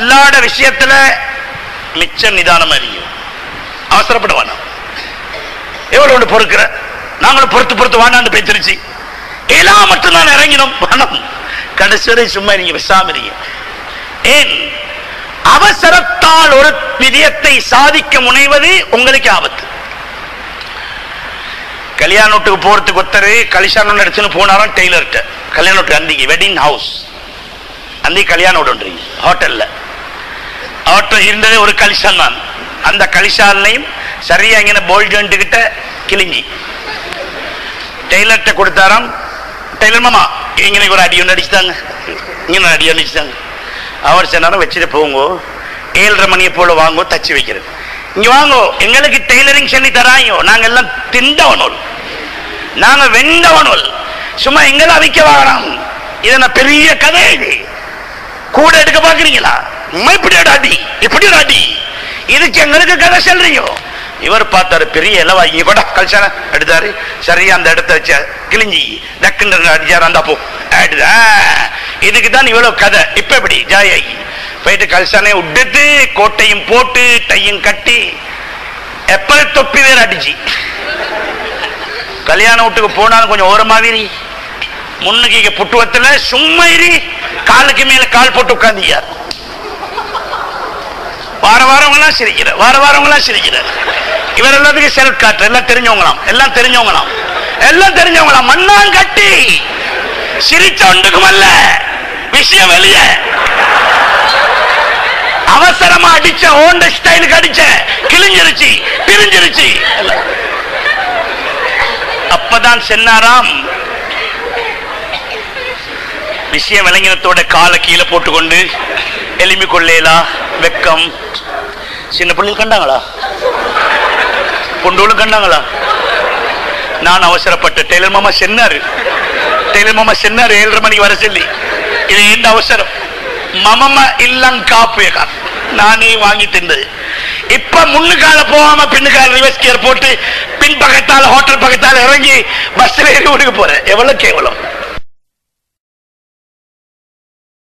அல்லாட விஷயத்துல மிச்சம் நிதானமா இருங்க அவசரப்பட வேணாம் எவ்வளவு ஒன்று பொறுக்கிற? நாங்களும் பொறுத்து பொறுத்து வாண்டாண்டு பேச்சிருச்சு எல்லாம் மட்டும்தான் இறங்கினோம். பணம். கடைசி வரை சும்மா நீங்க விசாமரிங்க ஏன்? அவசரத்தால் ஒரு விதயத்தை சாதிக்க முனைவது உங்களுக்கு ஆபத்து. கல்யாணத்துக்கு போறதுக்கு ஒருத்தர் கலிசானம் நடிச்சுன்னு போனாராம் டெய்லர்கிட்ட. கல்யாணத்துக்கு அந்திக்கு வெட்டிங் ஹவுஸ் அந்தி கல்யாணம் ஒன்றிங்க ஹோட்டல்ல அவற்றை இருந்ததே ஒரு கலிசான் தான். அந்த கலிசாலையும் சரியா இங்கே போல் கிட்ட கிழிஞ்சி. டெய்லர்கிட்ட கொடுத்தாராம் டெய்லர் மாமா இங்கே ஒரு அடி ஒன்று அடிச்சுட்டாங்க. இங்கே அடி ஒன்று அடிச்சுட்டாங்க. அவர் சொன்னாலும் வச்சுட்டு போங்கோ. ஏழரை மணியை போல வாங்கோ தச்சு வைக்கிறது. இங்கே வாங்கோ எங்களுக்கு டெய்லரிங் சொல்லி தராயோ நாங்கள் எல்லாம் திண்டவனோல். நாங்கள் வெண்டவனோல். சும்மா எங்களை அவிக்க வாங்கலாம் இதை நான் பெரிய கதை இது. கூட எடுக்க பார்க்குறீங்களா? உம்மா இப்படி ஒரு அடி இப்படி ஒரு அடி இதுக்கு எங்களுக்கு கதை சொல்றீங்க இவர் பார்த்தாரு பெரிய இலவா இவட கல்சான எடுத்தாரு. சரியா அந்த இடத்த வச்ச கிழிஞ்சி டக்குன்னு அடிச்சாரு அந்த போ. ஆடுதா இதுக்கு தான் இவ்வளவு கதை. இப்ப எப்படி? ஜாயாகி போயிட்டு கல்சானை உடுத்து கோட்டையும் போட்டு டையும் கட்டி எப்ப தொப்பி வேற அடிச்சு. கல்யாண வீட்டுக்கு போனாலும் கொஞ்சம் ஓரமாவிரி முன்னுக்கு இங்க புட்டுவத்துல சும்மா இரி. காலுக்கு மேல கால் போட்டு உட்காந்தியார் வார வாரவங்களாம் சிரிக்கிற வார வாரவங்களாம் சிரிக்கிற இவர் எல்லாத்துக்கும் செல்ஃப் காட்டு எல்லாம் தெரிஞ்சவங்களாம் எல்லாம் தெரிஞ்சவங்களாம். எல்லாம் தெரிஞ்சவங்களாம் மண்ணான் கட்டி சிரிச்ச ஒன்றுக்கும் அல்ல விஷயம் வெளிய. அவசரமா அடிச்ச ஓண்ட ஸ்டைலுக்கு அடிச்ச கிழிஞ்சிருச்சு பிரிஞ்சிருச்சு. அப்பதான் சென்னாராம் விஷயம் விளங்கினத்தோட காலை கீழே போட்டுக்கொண்டு எலும்பி கொள்ளேலா வெக்கம் சின்ன பிள்ளைகள் கண்டாங்களா? பொண்டோளும் கண்டாங்களா? நான் அவசரப்பட்ட டெய்லர் மாமா சென்னாரு. டெய்லர் மாமா சென்னாரு ஏழரை மணிக்கு வர சொல்லி. இது எந்த அவசரம்? மமம இல்லம் காப்பு நானே வாங்கி தின்றது இப்ப முன்னுக்கால போகாம பின்னுக்கால ரிவர்ஸ் கியர் போட்டு பின் பக்கத்தால் ஹோட்டல் பக்கத்தால் இறங்கி பஸ்ல ஏறி ஊருக்கு போறேன். எவ்வளவு? கேவலம்